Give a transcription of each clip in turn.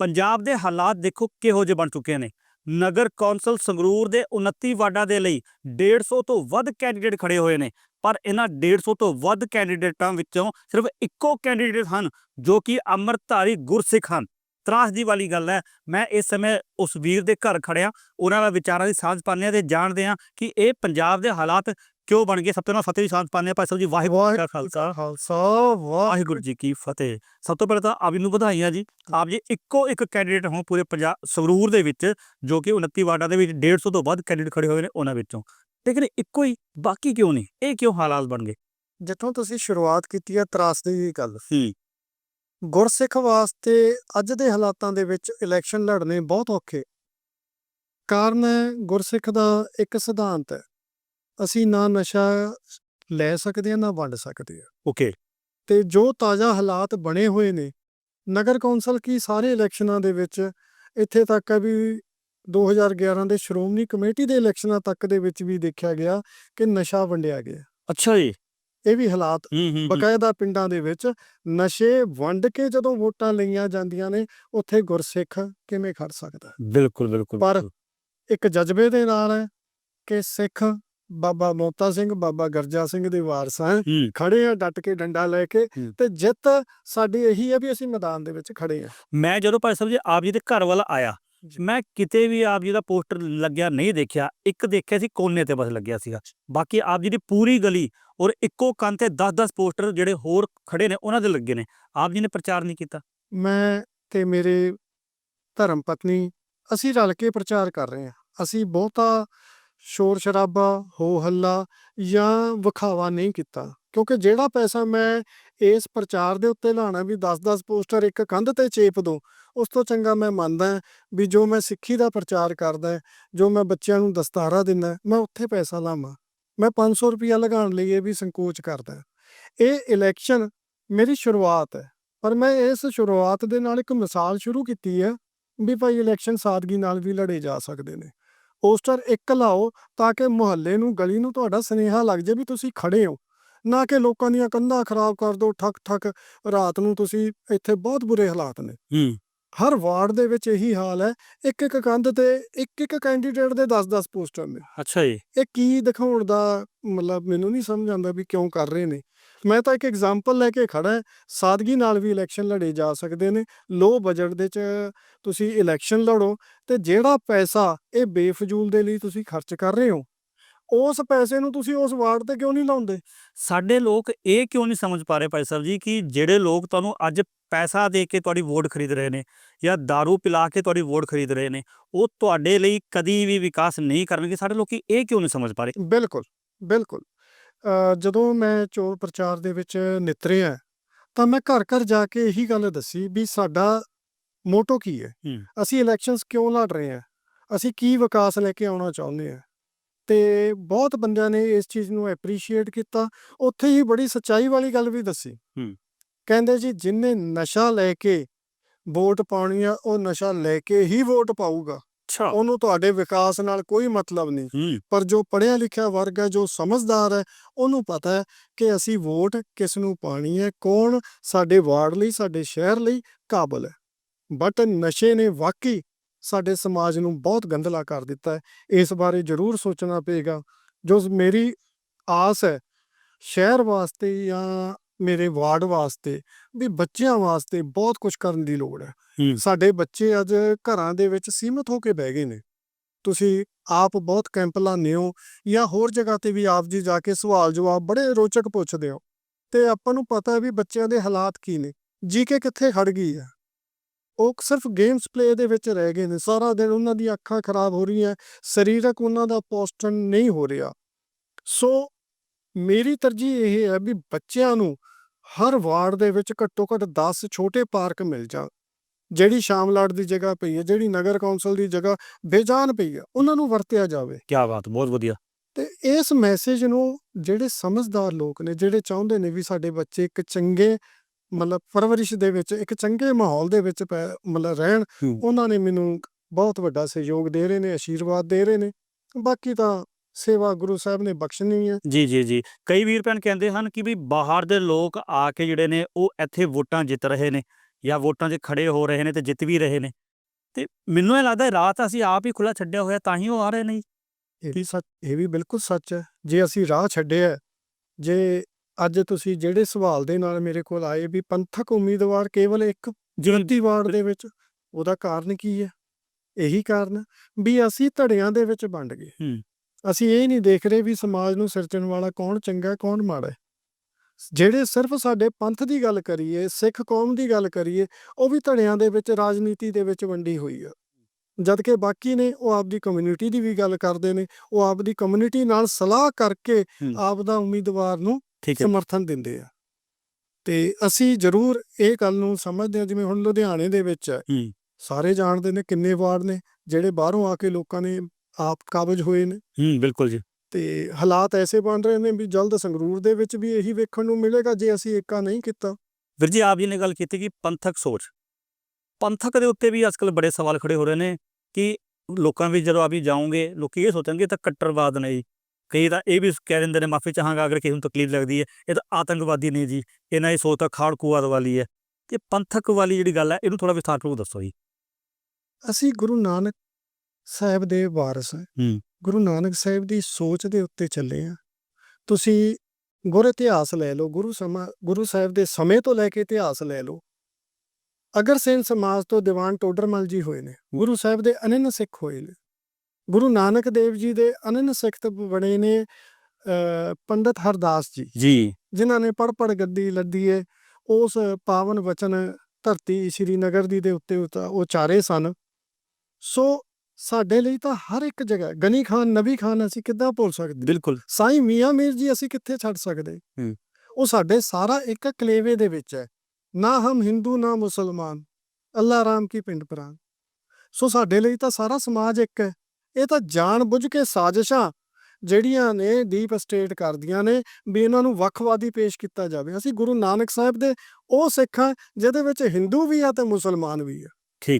ਪੰਜਾਬ ਦੇ ਹਾਲਾਤ ਦੇਖੋ ਕਿਹੋ ਜਿਹੇ ਬਣ ਚੁੱਕੇ ਨੇ। ਨਗਰ ਕੌਂਸਲ ਸੰਗਰੂਰ ਦੇ 29 ਵਾਰਡਾਂ ਦੇ ਲਈ 150 ਤੋਂ ਵੱਧ ਕੈਂਡੀਡੇਟ ਖੜੇ ਹੋਏ ਨੇ, ਪਰ ਇਹਨਾਂ 150 ਤੋਂ ਵੱਧ ਕੈਂਡੀਡੇਟਾਂ ਵਿੱਚੋਂ ਸਿਰਫ ਇੱਕੋ ਕੈਂਡੀਡੇਟ ਹਨ ਜੋ ਕਿ ਅੰਮ੍ਰਿਤਧਾਰੀ ਗੁਰਸਿੱਖ ਹਨ। ਤਰਾਸਦੀ ਵਾਲੀ ਗੱਲ ਹੈ, ਮੈਂ ਇਸ ਸਮੇਂ ਉਸ ਵੀਰ ਦੇ ਘਰ ਖੜਿਆ, ਉਹਨਾਂ ਦਾ ਵਿਚਾਰਾਂ ਦੀ ਸਾਂਝ ਪਾਉਂਦੇ ਹਾਂ ਤੇ ਜਾਣਦੇ ਹਾਂ ਕਿ ਇਹ ਪੰਜਾਬ ਦੇ ਹਾਲਾਤ ਕਿਉਂ ਬਣ ਗਏ? ਸਭ ਤੋਂ ਪਹਿਲਾਂ ਫਤਿਹ ਦੀ ਸਾਂਝ ਪਾਉਂਦੇ ਹਾਂ ਭਾਈ ਸਾਹਿਬ ਜੀ ਵਾਹਿਗੁਰੂ ਜੀ ਕਾ ਖਾਲਸਾ। ਖਾਲਸਾ ਵਾਹ ਵਾਹਿਗੁਰੂ ਜੀ ਕੀ ਫਤਿਹ। ਸਭ ਤੋਂ ਪਹਿਲਾਂ ਤਾਂ ਆਪ ਜੀ ਨੂੰ ਵਧਾਈਆਂ ਜੀ। ਆਪ ਜੀ ਇੱਕੋ ਇੱਕ ਕੈਂਡੀਡੇਟ ਹੋ ਪੂਰੇ ਪੰਜਾਬ ਸੰਗਰੂਰ ਦੇ ਵਿੱਚ ਜੋ ਕਿ 29 ਵਾਰਡਾਂ ਦੇ ਵਿੱਚ 150 ਤੋਂ ਵੱਧ ਕੈਂਡੀਡੇਟ ਖੜੇ ਹੋਏ ਨੇ ਉਹਨਾਂ ਵਿੱਚੋਂ। ਲੇਕਿਨ ਇੱਕੋ ਹੀ ਬਾਕੀ ਕਿਉਂ ਨਹੀਂ? ਇਹ ਕਿਉਂ ਹਾਲਾਤ ਬਣ ਗਏ? ਜਿੱਥੋਂ ਤੁਸੀਂ ਸ਼ੁਰੂਆਤ ਕੀਤੀ ਹੈ ਤਰਾਸਦੀ ਦੀ ਗੱਲ। ਹੂੰ। ਗੁਰਸਿੱਖ ਵਾਸਤੇ ਅੱਜ ਦੇ ਹਾਲਾਤਾਂ ਦੇ ਵਿੱਚ ਇਲੈਕਸ਼ਨ ਲੜਨੇ ਬਹੁਤ ਔਖੇ। ਕਾਰਨ ਹੈ ਗੁਰਸਿੱਖ ਦਾ ਇੱਕ ਸਿਧਾਂਤ ਹੈ। ਅਸੀਂ ਨਾ ਨਸ਼ਾ ਲੈ ਸਕਦੇ ਹਾਂ ਨਾ ਵੰਡ ਸਕਦੇ ਹਾਂ। ਓਕੇ ਤੇ ਜੋ ਤਾਜ਼ਾ ਹਾਲਾਤ ਬਣੇ ਹੋਏ ਨੇ ਨਗਰ ਕੌਂਸਲ ਕੀ ਸਾਰੇ ਇਲੈਕਸ਼ਨਾਂ ਦੇ ਵਿੱਚ ਇੱਥੇ ਤੱਕ ਹੈ ਵੀ 2011 ਦੇ ਸ਼੍ਰੋਮਣੀ ਕਮੇਟੀ ਦੇ ਇਲੈਕਸ਼ਨਾਂ ਤੱਕ ਦੇ ਵਿੱਚ ਵੀ ਦੇਖਿਆ ਗਿਆ ਕਿ ਨਸ਼ਾ ਵੰਡਿਆ ਗਿਆ। ਅੱਛਾ ਜੀ। ਇਹ ਵੀ ਹਾਲਾਤ ਬਕਾਇਦਾ ਪਿੰਡਾਂ ਦੇ ਵਿੱਚ ਨਸ਼ੇ ਵੰਡ ਕੇ ਜਦੋਂ ਵੋਟਾਂ ਲਈਆਂ ਜਾਂਦੀਆਂ ਨੇ ਉੱਥੇ ਗੁਰਸਿੱਖ ਕਿਵੇਂ ਖੜ ਸਕਦਾ? ਬਿਲਕੁਲ ਬਿਲਕੁਲ ਪਰ। ਇੱਕ ਜਜ਼ਬੇ ਦੇ ਨਾਲ ਹੈ ਕਿ ਸਿੱਖ ਬਾਬਾ ਮੋਤਾ ਸਿੰਘ ਬਾਬਾ ਗਰਜਾ ਸਿੰਘ ਦੇ ਵਾਰਸ ਹੂੰ ਖੜੇ ਆ ਡਟ ਕੇ ਡੰਡਾ ਲੈ ਕੇ ਹੂੰ। ਤੇ ਜਿੱਤ ਸਾਡੀ ਇਹੀ ਹੈ ਵੀ ਅਸੀਂ ਮੈਦਾਨ ਦੇ ਵਿੱਚ ਖੜੇ ਆ। ਮੈਂ ਜਦੋਂ ਭਾਈ ਸਾਹਿਬ ਜੀ ਆਪ ਜੀ ਦੇ ਘਰ ਵੱਲ ਆਇਆ ਜੀ। ਮੈਂ ਕਿਤੇ ਵੀ ਆਪ ਜੀ ਦਾ ਪੋਸਟਰ ਲੱਗਿਆ ਨਹੀਂ ਦੇਖਿਆ ਇੱਕ ਦੇਖਿਆ ਸੀ ਕੋਨੇ ਤੇ ਬਸ ਲੱਗਿਆ ਸੀਗਾ। ਬਾਕੀ ਆਪ ਜੀ ਦੀ ਪੂਰੀ ਗਲੀ ਔਰ ਇੱਕੋ ਕੰਨ ਤੇ 10-10 ਪੋਸਟਰ ਜਿਹੜੇ ਹੋਰ ਖੜੇ ਨੇ ਉਹਨਾਂ ਦੇ ਲੱਗੇ ਨੇ। ਆਪ ਜੀ ਨੇ ਪ੍ਰਚਾਰ ਨਹੀਂ ਕੀਤਾ। ਮੈਂ ਤੇ ਮੇਰੇ ਧਰਮ ਪਤਨੀ ਅਸੀਂ ਰਲ ਕੇ ਪ੍ਰਚਾਰ ਕਰ ਰਹੇ ਹਾਂ। ਅਸੀਂ ਬਹੁਤਾ ਸ਼ੋਰ ਸ਼ਰਾਬਾ, ਹੋ ਹੱਲਾ ਜਾਂ ਵਿਖਾਵਾ ਨਹੀਂ ਕੀਤਾ। ਕਿਉਂਕਿ ਜਿਹੜਾ ਪੈਸਾ ਮੈਂ ਇਸ ਪ੍ਰਚਾਰ ਦੇ ਉੱਤੇ ਲਾਣਾ ਵੀ 10-10 ਪੋਸਟਰ ਇੱਕ ਕੰਧ ਤੇ ਚੇਪ ਦੋ, ਉਸ ਤੋਂ ਚੰਗਾ ਮੈਂ ਮੰਨਦਾ ਵੀ ਜੋ ਮੈਂ ਸਿੱਖੀ ਦਾ ਪ੍ਰਚਾਰ ਕਰਦਾ ਜੋ ਮੈਂ ਬੱਚਿਆਂ ਨੂੰ ਦਸਤਾਰਾ ਦਿੰਦਾ ਮੈਂ ਉੱਥੇ ਪੈਸਾ ਲਾਵਾਂ। ਮੈਂ 500 ਰੁਪਿਆ ਲਗਾਉਣ ਲਈ ਇਹ ਵੀ ਸੰਕੋਚ ਕਰਦਾ ਇਹ ਇਲੈਕਸ਼ਨ ਮੇਰੀ ਸ਼ੁਰੂਆਤ ਹੈ, ਪਰ ਮੈਂ ਇਸ ਸ਼ੁਰੂਆਤ ਦੇ ਨਾਲ ਇੱਕ ਮਿਸਾਲ ਸ਼ੁਰੂ ਕੀਤੀ ਹੈ ਵੀ ਭਾਈ ਇਲੈਕਸ਼ਨ ਸਾਦਗੀ ਨਾਲ ਵੀ ਲੜੇ ਜਾ ਸਕਦੇ ਨੇ। ਪੋਸਟਰ ਇੱਕ ਲਾਓ ਤਾਂ ਕਿ ਮੁਹੱਲੇ ਨੂੰ, ਗਲੀ ਨੂੰ ਤੁਹਾਡਾ ਸੁਨੇਹਾ ਲੱਗ ਜਾਏ ਵੀ ਤੁਸੀਂ ਖੜੇ ਹੋ। ਨਾ ਕਿ ਲੋਕਾਂ ਦੀਆਂ ਕੰਧਾਂ ਖਰਾਬ ਕਰ ਦਿਓ ਠੱਕ ਠੱਕ ਰਾਤ ਨੂੰ ਤੁਸੀਂ ਇੱਥੇ ਬਹੁਤ ਬੁਰੇ ਹਾਲਾਤ ਨੇ। ਹੂੰ। ਹਰ ਵਾਰਡ ਦੇ ਵਿੱਚ ਇਹੀ ਹਾਲ ਹੈ। ਇੱਕ ਇੱਕ ਕੰਧ ਤੇ ਇੱਕ ਇੱਕ ਕੈਂਡੀਡੇਟ ਦੇ 10-10 ਪੋਸਟਰ ਨੇ। ਅੱਛਾ ਜੀ। ਇਹ ਕੀ ਦਿਖਾਉਣ ਦਾ ਮਤਲਬ ਮੈਨੂੰ ਨਹੀਂ ਸਮਝ ਆਉਂਦਾ ਵੀ ਕਿਉਂ ਕਰ ਰਹੇ ਨੇ। ਮੈਂ ਤਾਂ ਇੱਕ ਐਗਜ਼ਾਮਪਲ ਲੈ ਕੇ ਖੜਾ ਹਾਂ। ਸਾਦਗੀ ਨਾਲ ਵੀ ਇਲੈਕਸ਼ਨ ਲੜੇ ਜਾ ਸਕਦੇ ਨੇ। ਲੋ ਬਜਟ ਦੇ ਚ ਤੁਸੀਂ ਇਲੈਕਸ਼ਨ ਲੜੋ ਤੇ ਜਿਹੜਾ ਪੈਸਾ ਇਹ ਬੇਫਜ਼ੂਲ ਦੇ ਲਈ ਤੁਸੀਂ ਖਰਚ ਕਰ ਰਹੇ ਹੋ ਉਸ ਪੈਸੇ ਨੂੰ ਤੁਸੀਂ ਉਸ ਵਾਰਡ ਤੇ ਕਿਉਂ ਨਹੀਂ ਲਾਉਂਦੇ? ਸਾਡੇ ਲੋਕ ਇਹ ਕਿਉਂ ਨਹੀਂ ਸਮਝ ਪਾ ਰਹੇ ਭਾਈ ਸਾਹਿਬ ਜੀ ਕਿ ਜਿਹੜੇ ਲੋਕ ਤੁਹਾਨੂੰ ਅੱਜ ਪੈਸਾ ਦੇ ਕੇ ਤੁਹਾਡੀ ਵੋਟ ਖਰੀਦ ਰਹੇ ਨੇ ਜਾਂ दारू ਪਿਲਾ ਕੇ ਤੁਹਾਡੀ ਵੋਟ ਖਰੀਦ ਰਹੇ ਨੇ ਉਹ ਤੁਹਾਡੇ ਲਈ ਕਦੀ ਵੀ ਵਿਕਾਸ ਨਹੀਂ ਕਰਨਗੇ। ਸਾਡੇ ਲੋਕੀ ਇਹ ਕਿਉਂ ਨਹੀਂ ਸਮਝ ਪਾ ਰਹੇ? ਬਿਲਕੁਲ ਬਿਲਕੁਲ। ਜਦੋਂ ਮੈਂ ਚੋਣ ਪ੍ਰਚਾਰ ਦੇ ਵਿੱਚ ਨਿਤਰਿਆ ਤਾਂ ਮੈਂ ਘਰ ਘਰ ਜਾ ਕੇ ਇਹੀ ਗੱਲ ਦੱਸੀ ਵੀ ਸਾਡਾ ਮੋਟੋ ਕੀ ਹੈ? ਹੂੰ। ਅਸੀਂ ਇਲੈਕਸ਼ਨਸ ਕਿਉਂ ਲੜ ਰਹੇ ਹਾਂ? ਅਸੀਂ ਕੀ ਵਿਕਾਸ ਲੈ ਕੇ ਆਉਣਾ ਚਾਹੁੰਦੇ ਹਾਂ? ਤੇ ਬਹੁਤ ਬੰਦਿਆਂ ਨੇ ਇਸ ਚੀਜ਼ ਨੂੰ ਐਪਰੀਸ਼ੀਏਟ ਕੀਤਾ। ਉੱਥੇ ਹੀ ਬੜੀ ਸੱਚਾਈ ਵਾਲੀ ਗੱਲ ਵੀ ਦੱਸੀ। ਹੂੰ। ਕਹਿੰਦੇ ਜੀ ਜਿਨਨੇ ਨਸ਼ਾ ਲੈ ਕੇ ਵੋਟ ਪਾਉਣੀ ਆ ਉਹ ਨਸ਼ਾ ਲੈ ਕੇ ਹੀ ਵੋਟ ਪਾਊਗਾ। ਅੱਛਾ। ਉਹਨੂੰ ਤੁਹਾਡੇ ਵਿਕਾਸ ਨਾਲ ਕੋਈ ਮਤਲਬ ਨਹੀਂ। ਪਰ ਜੋ ਪੜ੍ਹਿਆ ਲਿਖਿਆ ਵਰਗ ਹੈ ਜੋ ਸਮਝਦਾਰ ਹੈ ਉਹਨੂੰ ਪਤਾ ਹੈ ਕਿ ਅਸੀਂ ਵੋਟ ਕਿਸ ਨੂੰ ਪਾਣੀ ਹੈ ਕੌਣ ਸਾਡੇ ਵਾਰਡ ਲਈ ਸਾਡੇ ਸ਼ਹਿਰ ਲਈ ਕਾਬਲ ਹੈ। ਬਟ ਨਸ਼ੇ ਨੇ ਵਾਕਈ ਸਾਡੇ ਸਮਾਜ ਨੂੰ ਬਹੁਤ ਗੰਦਲਾ ਕਰ ਦਿੱਤਾ ਹੈ। ਇਸ ਬਾਰੇ ਜ਼ਰੂਰ ਸੋਚਣਾ ਪਏਗਾ। ਜੋ ਮੇਰੀ ਆਸ ਹੈ ਸ਼ਹਿਰ ਵਾਸਤੇ ਜਾਂ ਮੇਰੇ ਵਾਰਡ ਵਾਸਤੇ ਵੀ ਬੱਚਿਆਂ ਵਾਸਤੇ ਬਹੁਤ ਕੁਝ ਕਰਨ ਦੀ ਲੋੜ ਹੈ। ਸਾਡੇ ਬੱਚੇ ਅੱਜ ਘਰਾਂ ਦੇ ਵਿੱਚ ਸੀਮਤ ਹੋ ਕੇ ਬਹਿ ਗਏ ਨੇ। ਤੁਸੀਂ ਆਪ ਬਹੁਤ ਕੈਂਪ ਲਾਉਂਦੇ ਹੋ ਜਾਂ ਹੋਰ ਜਗ੍ਹਾ ਤੇ ਵੀ ਆਪ ਜੀ ਜਾ ਕੇ ਸਵਾਲ ਜਵਾਬ ਬੜੇ ਰੋਚਕ ਪੁੱਛਦੇ ਹੋ। ਤੇ ਆਪਾਂ ਨੂੰ ਪਤਾ ਹੈ ਵੀ ਬੱਚਿਆਂ ਦੇ ਹਾਲਾਤ ਕੀ ਨੇ। ਜੀਕੇ ਕਿੱਥੇ ਖੜ ਗਈ ਹੈ। ਉਹ ਸਿਰਫ ਗੇਮਸ ਪਲੇ ਦੇ ਵਿੱਚ ਰਹਿ ਗਏ ਨੇ ਸਾਰਾ ਦਿਨ ਉਹਨਾਂ ਦੀਆਂ ਅੱਖਾਂ ਖਰਾਬ ਹੋ ਰਹੀਆਂ ਸਰੀਰਕ ਉਹਨਾਂ ਦਾ ਪੋਸਟਨ ਨਹੀਂ ਹੋ ਰਿਹਾ। ਸੋ ਮੇਰੀ ਤਰਜੀਹ ਇਹ ਹੈ ਵੀ ਬੱਚਿਆਂ ਨੂੰ ਹਰ ਵਾਰਡ ਦੇ ਵਿੱਚ ਘੱਟੋ ਘੱਟ 10 ਛੋਟੇ ਪਾਰਕ ਮਿਲ ਜਾਣ ਜਿਹੜੀ ਸ਼ਾਮਲਾਟ ਦੀ ਜਗ੍ਹਾ ਪਈ ਹੈ ਜਿਹੜੀ ਨਗਰ ਕੌਂਸਲ ਦੀ ਜਗ੍ਹਾ ਬੇਜਾਨ ਪਈ ਹੈ ਉਹਨਾਂ ਨੂੰ ਵਰਤਿਆ ਜਾਵੇ। ਕੀ ਬਾਤ ਬਹੁਤ ਵਧੀਆ। ਤੇ ਇਸ ਮੈਸੇਜ ਨੂੰ ਜਿਹੜੇ ਸਮਝਦਾਰ ਲੋਕ ਨੇ ਜਿਹੜੇ ਚਾਹੁੰਦੇ ਨੇ ਵੀ ਸਾਡੇ ਬੱਚੇ ਇੱਕ ਚੰਗੇ ਮਤਲਬ ਪਰਵਰਿਸ਼ ਦੇ ਵਿੱਚ ਇੱਕ ਚੰਗੇ ਮਾਹੌਲ ਦੇ ਵਿੱਚ ਪੈ- ਮਤਲਬ ਰਹਿਣ ਹੂੰ। ਉਹਨਾਂ ਨੇ ਮੈਨੂੰ ਬਹੁਤ ਵੱਡਾ ਸਹਿਯੋਗ ਦੇ ਰਹੇ ਨੇ ਆਸ਼ੀਰਵਾਦ ਦੇ ਰਹੇ ਨੇ। ਬਾਕੀ ਤਾਂ ਸੇਵਾ ਗੁਰੂ ਸਾਹਿਬ ਨੇ ਬਖਸ਼ਣੀ ਹੈ। ਜੀ ਜੀ ਜੀ। ਕਈ ਵੀਰ ਭੈਣ ਕਹਿੰਦੇ ਹਨ ਕਿ ਵੀ ਬਾਹਰ ਦੇ ਲੋਕ ਆ ਕੇ ਜਿਹੜੇ ਨੇ ਉਹ ਇੱਥੇ ਵੋਟਾਂ ਜਿੱਤ ਰਹੇ ਨੇ ਜਾਂ ਵੋਟਾਂ 'ਚ ਖੜੇ ਹੋ ਰਹੇ ਨੇ ਤੇ ਜਿੱਤ ਵੀ ਰਹੇ ਨੇ। ਤੇ ਮੈਨੂੰ ਇਹ ਲੱਗਦਾ ਰਾਹ ਤਾਂ ਅਸੀਂ ਆਪ ਹੀ ਖੁੱਲਾ ਛੱਡਿਆ ਹੋਇਆ ਤਾਂ ਹੀ ਉਹ ਆ ਰਹੇ ਨੇ ਜੀ। ਇਹ ਵੀ ਸੱਚ ਇਹ ਵੀ ਬਿਲਕੁਲ ਸੱਚ ਹੈ। ਜੇ ਅਸੀਂ ਰਾਹ ਛੱਡਿਆ ਹੈ, ਜੇ ਅੱਜ ਤੁਸੀਂ ਜਿਹੜੇ ਸਵਾਲ ਦੇ ਨਾਲ ਮੇਰੇ ਕੋਲ ਆਏ ਵੀ ਪੰਥਕ ਉਮੀਦਵਾਰ ਕੇਵਲ ਇੱਕ ਗਿਣਤੀ ਵਾਰਡ ਦੇ ਵਿੱਚ ਉਹਦਾ ਕਾਰਨ ਕੀ ਹੈ ਇਹੀ ਕਾਰਨ ਹੈ ਵੀ ਅਸੀਂ ਧੜਿਆਂ ਦੇ ਵਿੱਚ ਵੰਡ ਗਏ ਹੂੰ। ਅਸੀਂ ਇਹ ਨਹੀਂ ਦੇਖ ਰਹੇ ਵੀ ਸਮਾਜ ਨੂੰ ਸਿਰਜਣ ਵਾਲਾ ਕੌਣ ਚੰਗਾ ਹੈ, ਕੌਣ ਮਾੜਾ ਹੈ ਜਿਹੜੇ ਸਿਰਫ ਸਾਡੇ ਪੰਥ ਦੀ ਗੱਲ ਕਰੀਏ ਸਿੱਖ ਕੌਮ ਦੀ ਗੱਲ ਕਰੀਏ ਉਹ ਵੀ ਧੜਿਆਂ ਦੇ ਵਿੱਚ ਰਾਜਨੀਤੀ ਦੇ ਵਿੱਚ ਵੰਡੀ ਹੋਈ ਆ ਜਦ ਕਿ ਬਾਕੀ ਨੇ ਉਹ ਆਪਦੀ ਕਮਿਊਨਿਟੀ ਦੀ ਵੀ ਗੱਲ ਕਰਦੇ ਨੇ ਉਹ ਆਪਦੀ ਕਮਿਊਨਿਟੀ ਨਾਲ ਸਲਾਹ ਕਰਕੇ ਹੂੰ। ਆਪਦਾ ਉਮੀਦਵਾਰ ਨੂੰ ਠੀਕ ਹੈ। ਸਮਰਥਨ ਦਿੰਦੇ ਆ। ਤੇ ਅਸੀਂ ਜ਼ਰੂਰ ਇਹ ਗੱਲ ਨੂੰ ਸਮਝਦੇ ਹਾਂ ਜਿਵੇਂ ਹੁਣ ਲੁਧਿਆਣੇ ਦੇ ਵਿੱਚ ਹੈ। ਹੂੰ। ਸਾਰੇ ਜਾਣਦੇ ਨੇ ਕਿੰਨੇ ਵਾਰਡ ਨੇ ਜਿਹੜੇ ਬਾਹਰੋਂ ਆ ਕੇ ਲੋਕਾਂ ਨੇ ਆਪ ਕਾਬਜ ਹੋਏ ਨੇ। ਹੂੰ ਬਿਲਕੁਲ ਜੀ। ਤੇ ਹਾਲਾਤ ਐਸੇ ਬਣ ਰਹੇ ਨੇ ਵੀ ਜਲਦ ਸੰਗਰੂਰ ਦੇ ਵਿੱਚ ਵੀ ਇਹੀ ਵੇਖਣ ਨੂੰ ਮਿਲੇਗਾ ਜੇ ਅਸੀਂ ਏਕਾ ਨਹੀਂ ਕੀਤਾ। ਵੀਰ ਜੀ ਆਪ ਜੀ ਨੇ ਗੱਲ ਕੀਤੀ ਕਿ ਪੰਥਕ ਸੋਚ। ਪੰਥਕ ਦੇ ਉੱਤੇ ਵੀ ਅੱਜਕੱਲ ਬੜੇ ਸਵਾਲ ਖੜੇ ਹੋ ਰਹੇ ਨੇ ਕਿ ਲੋਕਾਂ ਵਿੱਚ ਜਦੋਂ ਆਪ ਜੀ ਜਾਓਗੇ ਲੋਕੀ ਇਹ ਸੋਚਣਗੇ ਤਾਂ ਕੱਟੜਵਾਦ ਨੇ ਜੀ। ਕਈ ਤਾਂ ਇਹ ਵੀ ਕਹਿ ਦਿੰਦੇ ਨੇ ਮਾਫੀ ਚਾਹਾਂਗਾ ਅਗਰ ਕਿਸੇ ਨੂੰ ਤਕਲੀਫ ਲੱਗਦੀ ਹੈ ਇਹ ਤਾਂ ਆਤੰਕਵਾਦੀ ਨੇ ਜੀ ਇਹਨਾਂ ਦੀ ਸੋਚ ਤਾਂ ਖਾੜਕੂਵਾਦ ਵਾਲੀ ਹੈ ਤੇ ਪੰਥਕ ਵਾਲੀ ਜਿਹੜੀ ਗੱਲ ਹੈ ਇਹਨੂੰ ਥੋੜਾ ਵਿਸਥਾਰਪੂਰਵਕ ਦੱਸੋ ਜੀ। ਅਸੀਂ ਗੁਰੂ ਨਾਨਕ ਸਾਹਿਬ ਦੇ ਵਾਰਸ ਹਾਂ। ਗੁਰੂ ਨਾਨਕ ਸਾਹਿਬ ਦੀ ਸੋਚ ਦੇ ਉੱਤੇ ਚੱਲੇ ਆ ਤੁਸੀਂ ਗੁਰ ਇਤਿਹਾਸ ਲੈ ਲਓ ਗੁਰੂ ਸਮਾ ਗੁਰੂ ਸਾਹਿਬ ਦੇ ਸਮੇਂ ਤੋਂ ਲੈ ਕੇ ਇਤਿਹਾਸ ਲੈ ਲਓ। ਅਗਰ ਸੇਨ ਸਮਾਜ ਤੋਂ ਦੀਵਾਨ ਟੋਡਰਮਲ ਜੀ ਹੋਏ ਨੇ ਗੁਰੂ ਸਾਹਿਬ ਦੇ ਅਨੰਨ ਸਿੱਖ ਹੋਏ ਨੇ ਗੁਰੂ ਨਾਨਕ ਦੇਵ ਜੀ ਦੇ ਅਨੰਨ ਸਿੱਖ ਤੇ ਬਣੇ ਨੇ ਪੰਡਤ ਹਰਦਾਸ ਜੀ। ਜੀ। ਜਿਨ੍ਹਾਂ ਨੇ ਪੜ ਪੜ ਗੱਦੀ ਲੱਦੀ ਏ। ਉਸ ਪਾਵਨ ਵਚਨ ਧਰਤੀ ਸ਼੍ਰੀਨਗਰ ਦੀ ਦੇ ਉੱਤੇ ਉਚਾਰੇ ਸਨ। ਸੋ ਸਾਡੇ ਲਈ ਤਾਂ ਹਰ ਇੱਕ ਜਗ੍ਹਾ ਗਨੀ ਖਾਨ ਨਬੀ ਖਾਨ ਅਸੀਂ ਕਿੱਦਾਂ ਭੁੱਲ ਸਕਦੇ? ਬਿਲਕੁਲ। ਸਾਈਂ ਮੀਆਂ ਮੀਰ ਜੀ ਅਸੀਂ ਕਿੱਥੇ ਛੱਡ ਸਕਦੇ। ਉਹ ਸਾਡੇ ਸਾਰਾ ਇੱਕ ਕਲੇਵੇ ਦੇ ਵਿੱਚ ਹੈ। ਨਾ ਹਮ ਹਿੰਦੂ ਨਾ ਮੁਸਲਮਾਨ। ਅੱਲਾ ਰਾਮ ਕੀ ਪਿੰਡ ਪ੍ਰਾਨ ਸੋ ਸਾਡੇ ਲਈ ਤਾਂ ਸਾਰਾ ਸਮਾਜ ਇੱਕ ਹੈ। ਇਹ ਤਾਂ ਜਾਣ ਬੁੱਝ ਕੇ ਸਾਜ਼ਿਸ਼ਾਂ ਜਿਹੜੀਆਂ ਨੇ ਡੀਪ ਸਟੇਟ ਕਰਦੀਆਂ ਨੇ ਵੀ ਇਹਨਾਂ ਨੂੰ ਵੱਖਵਾਦੀ ਪੇਸ਼ ਕੀਤਾ ਜਾਵੇ। ਅਸੀਂ ਗੁਰੂ ਨਾਨਕ ਸਾਹਿਬ ਦੇ ਉਹ ਸਿੱਖ ਜਿਹਦੇ ਵਿੱਚ ਹਿੰਦੂ ਵੀ ਆ ਤੇ ਮੁਸਲਮਾਨ ਵੀ ਆ।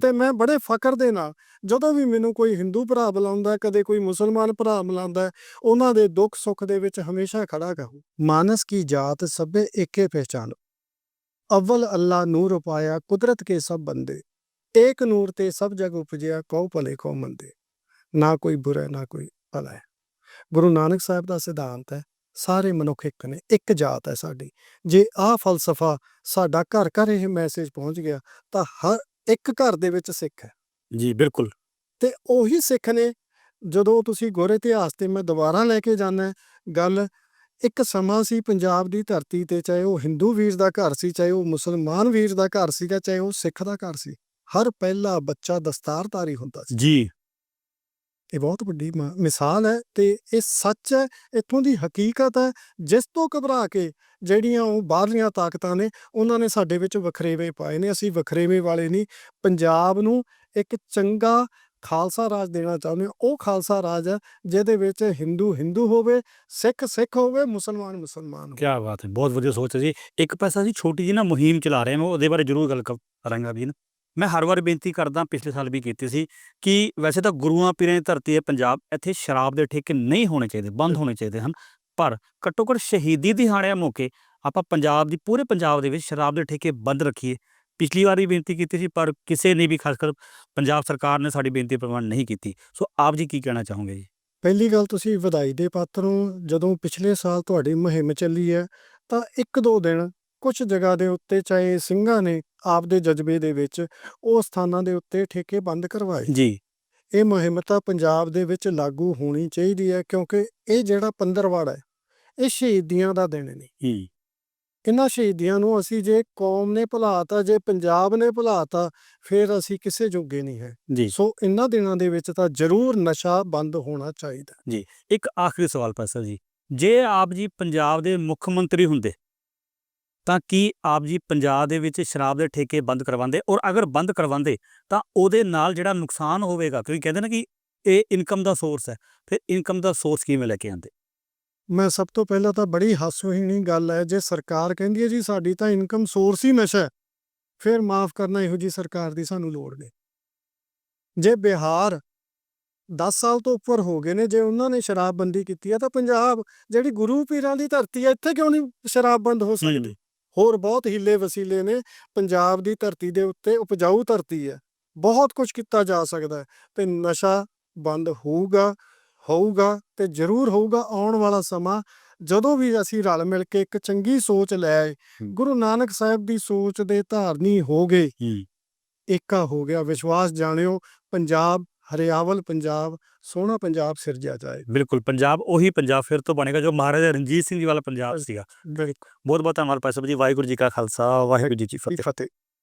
ਤੇ ਮੈਂ ਬੜੇ ਫਕਰ ਦੇ ਨਾਲ ਜਦੋਂ ਵੀ ਮੈਨੂੰ ਕੋਈ ਹਿੰਦੂ ਭਰਾ ਬੁਲਾਉਂਦਾ ਕਦੇ ਕੋਈ ਮੁਸਲਮਾਨ ਭਰਾ ਬੁਲਾਉਂਦਾ ਉਹਨਾਂ ਦੇ ਦੁੱਖ ਸੁੱਖ ਦੇ ਵਿੱਚ ਹਮੇਸ਼ਾ ਖੜਾ ਕਹੂੰ ਮਾਨਸ ਕੀ ਜਾਤ ਸਭੇ ਏਕੇ ਪਹਿਚਾਨ। ਅਵਲ ਅੱਲਾ ਨੂਰ ਉਪਾਇਆ ਕੁਦਰਤ ਕੇ ਸਭ ਬੰਦੇ। ਏਕ ਨੂਰ ਤੇ ਸਭ ਜਗ ਉਪਜਿਆ ਕਉ ਭਲੇ ਕਉ ਮੰਦੇ। ਨਾ ਕੋਈ ਬੁਰਾ ਹੈ, ਨਾ ਕੋਈ ਭਲਾ ਹੈ। ਗੁਰੂ ਨਾਨਕ ਸਾਹਿਬ ਦਾ ਸਿਧਾਂਤ ਹੈ ਸਾਰੇ ਮਨੁੱਖ ਇੱਕ ਨੇ ਇੱਕ ਜਾਤ ਹੈ ਸਾਡੀ। ਜੇ ਆਹ ਫਲਸਫਾ ਸਾਡਾ ਘਰ ਘਰ ਇਹ ਮੈਸੇਜ ਪਹੁੰਚ ਗਿਆ ਤਾਂ ਹਰ ਇੱਕ ਘਰ ਦੇ ਵਿੱਚ ਸਿੱਖ ਹੈ। ਜੀ ਬਿਲਕੁਲ। ਤੇ ਉਹੀ ਸਿੱਖ ਨੇ ਜਦੋਂ ਤੁਸੀਂ ਗੁਰ ਇਤਿਹਾਸ ਤੇ ਮੈਂ ਦੁਬਾਰਾ ਲੈ ਕੇ ਜਾਣਾ ਗੱਲ ਇੱਕ ਸਮਾਂ ਸੀ ਪੰਜਾਬ ਦੀ ਧਰਤੀ ਤੇ ਚਾਹੇ ਉਹ ਹਿੰਦੂ ਵੀਰ ਦਾ ਘਰ ਸੀ ਚਾਹੇ ਉਹ ਮੁਸਲਮਾਨ ਵੀਰ ਦਾ ਘਰ ਸੀਗਾ ਚਾਹੇ ਉਹ ਸਿੱਖ ਦਾ ਘਰ ਸੀ ਹਰ ਪਹਿਲਾ ਬੱਚਾ ਦਸਤਾਰਧਾਰੀ ਹੁੰਦਾ ਸੀ। ਜੀ। ਇਹ ਬਹੁਤ ਵੱਡੀ ਮ- ਮਿਸਾਲ ਹੈ ਤੇ ਇਹ ਸੱਚ ਹੈ, ਇੱਥੋਂ ਦੀ ਹਕੀਕਤ ਹੈ, ਜਿਸ ਤੋਂ ਘਬਰਾ ਕੇ ਜਿਹੜੀਆਂ ਉਹ ਬਾਹਰਲੀਆਂ ਤਾਕਤਾਂ ਨੇ, ਉਹਨਾਂ ਨੇ ਸਾਡੇ ਵਿੱਚ ਵਖਰੇਵੇਂ ਪਾਏ ਨੇ। ਅਸੀਂ ਵਖਰੇਵੇਂ ਵਾਲੇ ਨਹੀਂ, ਪੰਜਾਬ ਨੂੰ ਇੱਕ ਚੰਗਾ ਖਾਲਸਾ ਰਾਜ ਦੇਣਾ ਚਾਹੁੰਦੇ ਹਾਂ। ਉਹ ਖਾਲਸਾ ਰਾਜ ਹੈ, ਜਿਹਦੇ ਵਿੱਚ ਹਿੰਦੂ ਹਿੰਦੂ ਹੋਵੇ, ਸਿੱਖ ਸਿੱਖ ਹੋਵੇ, ਮੁਸਲਮਾਨ ਮੁਸਲਮਾਨ ਹੋਵੇ। ਕੀ ਬਾਤ ਹੈ, ਬਹੁਤ ਵਧੀਆ ਸੋਚ ਹੈ ਜੀ। ਇੱਕ ਪਾਸਾ ਜੀ ਛੋਟੀ ਜਿਹੀ ਨਾ ਮੁਹਿੰਮ ਚਲਾ ਰਹੇ ਹਾਂ, ਮੈਂ ਉਹਦੇ ਬਾਰੇ ਜ਼ਰੂਰ ਗੱਲ ਕਰਾਂਗਾ ਵੀ ਨਾ ਮੈਂ ਹਰ ਵਾਰ ਬੇਨਤੀ ਕਰਦਾ ਪਿਛਲੇ ਸਾਲ ਵੀ ਕੀਤੀ ਸੀ ਕਿ ਵੈਸੇ ਤਾਂ ਗੁਰੂਆਂ ਪੀਰਾਂ ਦੀ ਧਰਤੀ ਹੈ ਪੰਜਾਬ ਇੱਥੇ ਸ਼ਰਾਬ ਦੇ ਠੇਕੇ ਨਹੀਂ ਹੋਣੇ ਚਾਹੀਦੇ ਬੰਦ ਹੋਣੇ ਚਾਹੀਦੇ ਹਨ। ਪਰ ਘੱਟੋ ਘੱਟ ਸ਼ਹੀਦੀ ਦਿਹਾੜਿਆਂ ਮੌਕੇ ਆਪਾਂ ਪੰਜਾਬ ਦੀ ਪੂਰੇ ਪੰਜਾਬ ਦੇ ਵਿੱਚ ਸ਼ਰਾਬ ਦੇ ਠੇਕੇ ਬੰਦ ਰੱਖੀਏ। ਪਿਛਲੀ ਵਾਰ ਵੀ ਬੇਨਤੀ ਕੀਤੀ ਸੀ ਪਰ ਕਿਸੇ ਨੇ ਵੀ ਖਾਸ ਕਰ ਪੰਜਾਬ ਸਰਕਾਰ ਨੇ ਸਾਡੀ ਬੇਨਤੀ ਪ੍ਰਵਾਨ ਨਹੀਂ ਕੀਤੀ। ਸੋ ਆਪ ਜੀ ਕੀ ਕਹਿਣਾ ਚਾਹੋਗੇ ਜੀ? ਪਹਿਲੀ ਗੱਲ ਤੁਸੀਂ ਵਧਾਈ ਦੇ ਪਾਤਰ ਹੋ। ਜਦੋਂ ਪਿਛਲੇ ਸਾਲ ਤੁਹਾਡੀ ਮੁਹਿੰਮ ਚੱਲੀ ਹੈ ਤਾਂ ਇੱਕ ਦੋ ਦਿਨ ਕੁਝ ਜਗ੍ਹਾ ਦੇ ਉੱਤੇ ਚਾਹੇ ਸਿੰਘਾਂ ਨੇ ਆਪਦੇ ਜਜ਼ਬੇ ਦੇ ਵਿੱਚ ਉਹ ਸਥਾਨਾਂ ਦੇ ਉੱਤੇ ਠੇਕੇ ਬੰਦ ਕਰਵਾਏ। ਜੀ। ਇਹ ਮੁਹਿੰਮ ਤਾਂ ਪੰਜਾਬ ਦੇ ਵਿੱਚ ਲਾਗੂ ਹੋਣੀ ਚਾਹੀਦੀ ਹੈ ਕਿਉਂਕਿ ਇਹ ਜਿਹੜਾ ਪੰਦਰਵਾੜਾ ਹੈ ਇਹ ਸ਼ਹੀਦੀਆਂ ਦਾ ਦਿਨ ਨਹੀਂ ਹੂੰ ਇਹਨਾਂ ਸ਼ਹੀਦੀਆਂ ਨੂੰ ਅਸੀਂ ਜੇ ਕੌਮ ਨੇ ਭੁਲਾਤਾ ਜੇ ਪੰਜਾਬ ਨੇ ਭੁਲਾਤਾ ਫਿਰ ਅਸੀਂ ਕਿਸੇ ਜੋਗੇ ਨਹੀਂ ਹੈ। ਜੀ। ਸੋ ਇਹਨਾਂ ਦਿਨਾਂ ਦੇ ਵਿੱਚ ਤਾਂ ਜ਼ਰੂਰ ਨਸ਼ਾ ਬੰਦ ਹੋਣਾ ਚਾਹੀਦਾ। ਇੱਕ ਆਖਰੀ ਸਵਾਲ ਪ੍ਰੋਫੈਸਰ ਜੀ। ਜੇ ਆਪ ਜੀ ਪੰਜਾਬ ਦੇ ਮੁੱਖ ਮੰਤਰੀ ਹੁੰਦੇ ਤਾਂ ਕੀ ਆਪ ਜੀ ਪੰਜਾਬ ਦੇ ਵਿੱਚ ਸ਼ਰਾਬ ਦੇ ਠੇਕੇ ਬੰਦ ਕਰਵਾਉਂਦੇ? ਔਰ ਅਗਰ ਬੰਦ ਕਰਵਾਉਂਦੇ ਤਾਂ ਉਹਦੇ ਨਾਲ ਜਿਹੜਾ ਨੁਕਸਾਨ ਹੋਵੇਗਾ ਕਿਉਂਕਿ ਕਹਿੰਦੇ ਨੇ ਕਿ ਇਹ ਇਨਕਮ ਦਾ ਸੋਰਸ ਹੈ ਫਿਰ ਇਨਕਮ ਦਾ ਸੋਰਸ ਕਿਵੇਂ ਲੈ ਕੇ ਆਉਂਦੇ? ਮੈਂ ਸਭ ਤੋਂ ਪਹਿਲਾਂ ਤਾਂ ਬੜੀ ਹਾਸੋਹੀਣੀ ਗੱਲ ਹੈ ਜੇ ਸਰਕਾਰ ਕਹਿੰਦੀ ਹੈ ਜੀ ਸਾਡੀ ਤਾਂ ਇਨਕਮ ਸੋਰਸ ਹੀ ਨਸ਼ਾ ਹੈ ਫਿਰ ਮਾਫ ਕਰਨਾ ਇਹੋ ਜੀ ਸਰਕਾਰ ਦੀ ਸਾਨੂੰ ਲੋੜ ਨਹੀਂ। ਜੇ ਬਿਹਾਰ 10 ਸਾਲ ਤੋਂ ਉੱਪਰ ਹੋ ਗਏ ਨੇ ਜੇ ਉਹਨਾਂ ਨੇ ਸ਼ਰਾਬਬੰਦੀ ਕੀਤੀ ਹੈ ਤਾਂ ਪੰਜਾਬ ਜਿਹੜੀ ਗੁਰੂ ਪੀਰਾਂ ਦੀ ਧਰਤੀ ਹੈ ਇੱਥੇ ਕਿਉਂ ਨਹੀਂ ਸ਼ਰਾਬ ਬੰਦ ਹੋ ਸਕਦੀ? ਹੋਰ ਬਹੁਤ ਹੀਲੇ ਵਸੀਲੇ ਨੇ ਪੰਜਾਬ ਦੀ ਧਰਤੀ ਦੇ ਉੱਤੇ ਉਪਜਾਊ ਧਰਤੀ ਹੈ। ਬਹੁਤ ਕੁਝ ਕੀਤਾ ਜਾ ਸਕਦਾ ਹੈ ਤੇ ਨਸ਼ਾ ਬੰਦ ਹੋਊਗਾ ਹੋਊਗਾ ਤੇ ਜ਼ਰੂਰ ਹੋਊਗਾ ਆਉਣ ਵਾਲਾ ਸਮਾਂ। ਜਦੋਂ ਵੀ ਅਸੀਂ ਰਲ ਮਿਲ ਕੇ ਇੱਕ ਚੰਗੀ ਸੋਚ ਲੈ ਆਏ। ਗੁਰੂ ਨਾਨਕ ਸਾਹਿਬ ਦੀ ਸੋਚ ਦੇ ਧਾਰਨੀ ਹੋ ਗਏ। ਏਕਾ ਹੋ ਗਿਆ। ਵਿਸ਼ਵਾਸ ਜਾਣਿਓ ਪੰਜਾਬ ਹਰਿਆਵਲ ਪੰਜਾਬ ਸੋਹਣਾ ਪੰਜਾਬ ਸਿਰਜਿਆ ਜਾਏ। ਬਿਲਕੁਲ ਪੰਜਾਬ ਉਹੀ ਪੰਜਾਬ ਫਿਰ ਤੋਂ ਬਣੇਗਾ ਜੋ ਮਹਾਰਾਜਾ ਰਣਜੀਤ ਸਿੰਘ ਜੀ ਵਾਲਾ ਪੰਜਾਬ ਸੀਗਾ। ਬਿਲਕੁਲ। ਬਹੁਤ ਬਹੁਤ ਧੰਨਵਾਦ ਭਾਈ ਸਾਹਿਬ ਜੀ ਵਾਹਿਗੁਰੂ ਜੀ ਕਾ ਖਾਲਸਾ ਵਾਹਿਗੁਰੂ ਜੀ ਕੀ ਫਤਿਹ। ਫਤਿਹ।